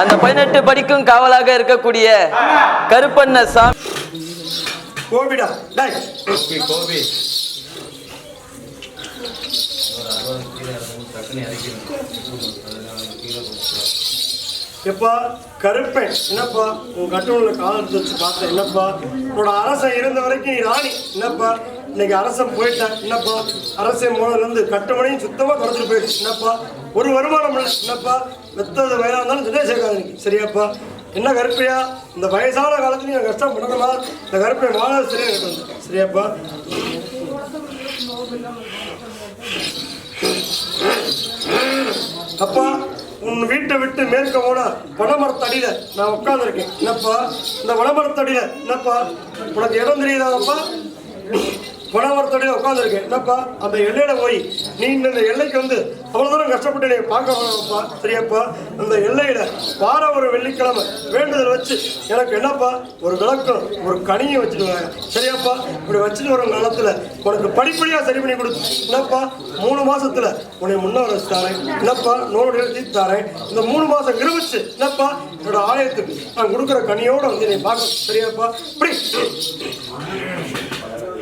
அந்த பதினெட்டு படிக்கும் காவலாக இருக்கக்கூடிய கருப்பண்ண சாமி. கோவிடா டேய். எப்பா கருப்பேன் என்னப்பா? உன் கட்டுள்ள கால் எடுத்து வச்சு பார்த்தேன். என்னப்பா? உன்னோட அரசன் இருந்த வரைக்கும் நீ ராணி. என்னப்பா? இன்னைக்கு அரசன் போயிட்டேன். என்னப்பா? அரசன் மூலம் இருந்து கட்டுமணியும் சுத்தமா குறைஞ்சிட்டு போயிடுச்சு. என்னப்பா? ஒரு வருமானம் இல்லை. என்னப்பா? வெத்தது வயதா இருந்தாலும் சேர்க்காது நீ சரியாப்பா? என்ன கருப்பையா? இந்த வயசான காலத்துலயும் நான் கஷ்டம் பண்ணணுமா? இந்த கருப்பையை வாழ சரியா கட்டணும் சரியாப்பா? அப்பா உன் வீட்டை விட்டு மேற்க ஓட வடமரத்தடியில நான் உட்காந்துருக்கேன் என்னப்பா? இந்த வடமரத்தடியில என்னப்பா? உனக்கு இடம் தெரியுதாப்பா? வடமரத்தடியில உட்காந்துருக்கேன் என்னப்பா அந்த எல்லையில போய் நீ இந்த எல்லைக்கு வந்து அவ்வளோ தூரம் கஷ்டப்பட்டு நீ பார்க்க சரியாப்பா அந்த எல்லையில வார ஒரு வெள்ளிக்கிழமை வேண்டுதல் வச்சு எனக்கு என்னப்பா ஒரு விளக்கம் ஒரு கனியை வச்சுருவாங்க சரியாப்பா இப்படி வச்சுட்டு வரும் காலத்தில் உனக்கு படிப்படியாக சரி பண்ணி கொடுத்து என்னப்பா மூணு மாசத்துல உன்னை முன்னேற வச்சு என்னப்பா நோடு எழுதி தாரேன். இந்த மூணு மாசம் நிரூபிச்சு என்னப்பா என்னோட ஆலயத்துக்கு நான் கொடுக்குற கனியோட வந்து நீ பார்க்க சரியாப்பா இப்படி.